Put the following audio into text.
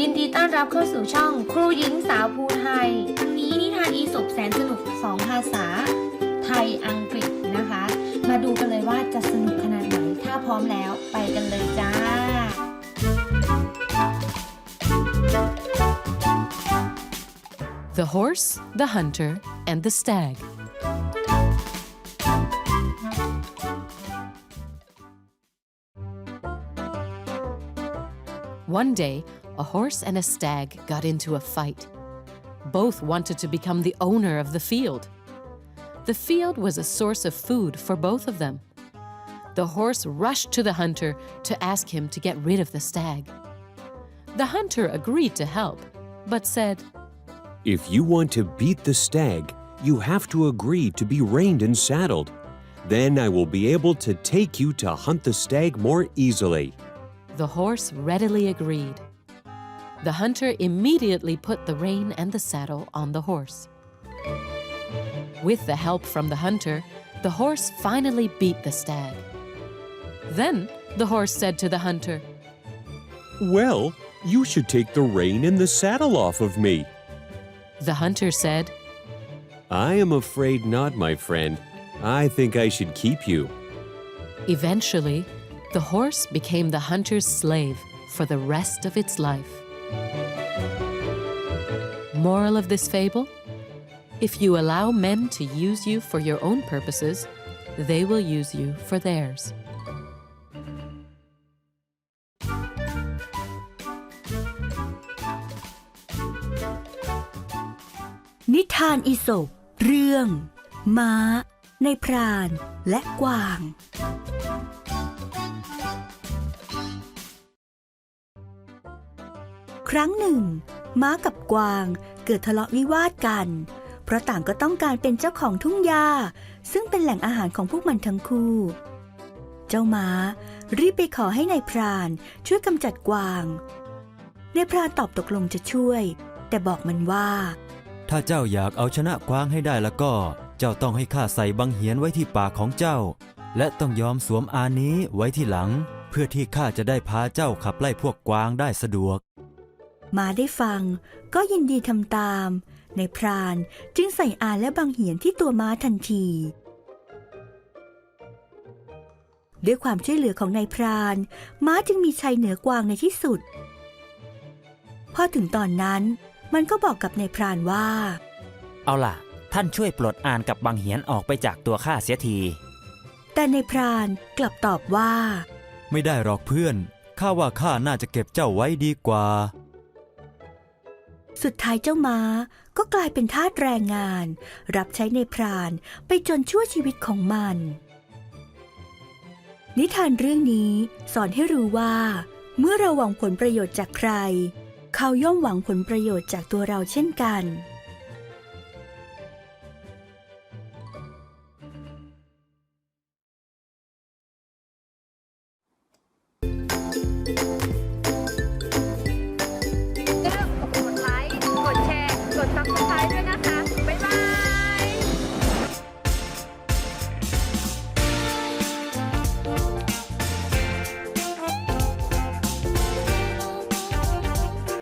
ยินดีต้อนรับเข้าสู่ช่องครูหญิงสาวภูไทย วันนี้นิทานอีสบแสนสนุกสองภาษา ไทยอังกฤษนะคะ มาดูกันเลยว่าจะสนุกขนาดไหน ถ้าพร้อมแล้วไปกันเลยจ้า The Horse, the Hunter, and the Stag. One day, a horse and a stag got into a fight. Both wanted to become the owner of the field. The field was a source of food for both of them. The horse rushed to the hunter to ask him to get rid of the stag. The hunter agreed to help, but said, If you want to beat the stag, you have to agree to be reined and saddled. Then I will be able to take you to hunt the stag more easily. The horse readily agreed. The hunter immediately put the rein and the saddle on the horse. With the help from the hunter, the horse finally beat the stag. Then the horse said to the hunter, Well, you should take the rein and the saddle off of me. The hunter said, I am afraid not, my friend. I think I should keep you. Eventually, the horse became the hunter's slave for the rest of its life. Moral of this fable? If you allow men to use you for your own purposes, they will use you for theirs. นิทานอีสบเรื่อง ม้า ในพราน และกวาง ครั้งหนึ่ง ม้ากับกวางเกิดทะเลาะวิวาทกัน เพราะต่างก็ต้องการเป็นเจ้าของทุ่งหญ้าซึ่งเป็นแหล่งอาหารของพวกมันทั้งคู่ เจ้าม้ารีบไปขอให้ในายพรานช่วยกำจัดกวางนายพรานตอบตกลงจะช่วย แต่บอกมันว่า ถ้าเจ้าอยากเอาชนะกวางให้ได้แล้วก็ เจ้าต้องให้ข้าใส่บังเหียนไว้ที่ปากของเจ้า และต้องยอมสวมอานี้ไว้ที่หลัง เพื่อที่ข้าจะได้พาเจ้าขับไล่พวกกวางได้สะดวก มาได้ฟังก็ยินดีทำตาม ในพรานจึงใส่อานและบังเหียนที่ตัวม้าทันที ด้วยความช่วยเหลือของนายพราน ม้าจึงมีชัยเหนือกวางในที่สุด พอถึงตอนนั้นมันก็บอกกับนายพรานว่า เอาล่ะ ท่านช่วยปลดอ่านกับบังเหียนออกไปจากตัวข้าเสียที แต่นายพรานกลับตอบว่า ไม่ได้หรอกเพื่อน ข้าว่าข้าน่าจะเก็บเจ้าไว้ดีกว่า สุดท้ายเจ้าม้าก็กลายเป็นทาสแรงงาน รับใช้ในพรานไปจนชั่วชีวิตของมัน นิทานเรื่องนี้สอนให้รู้ว่า เมื่อเราหวังผลประโยชน์จากใคร เขาย่อมหวังผลประโยชน์จากตัวเราเช่นกัน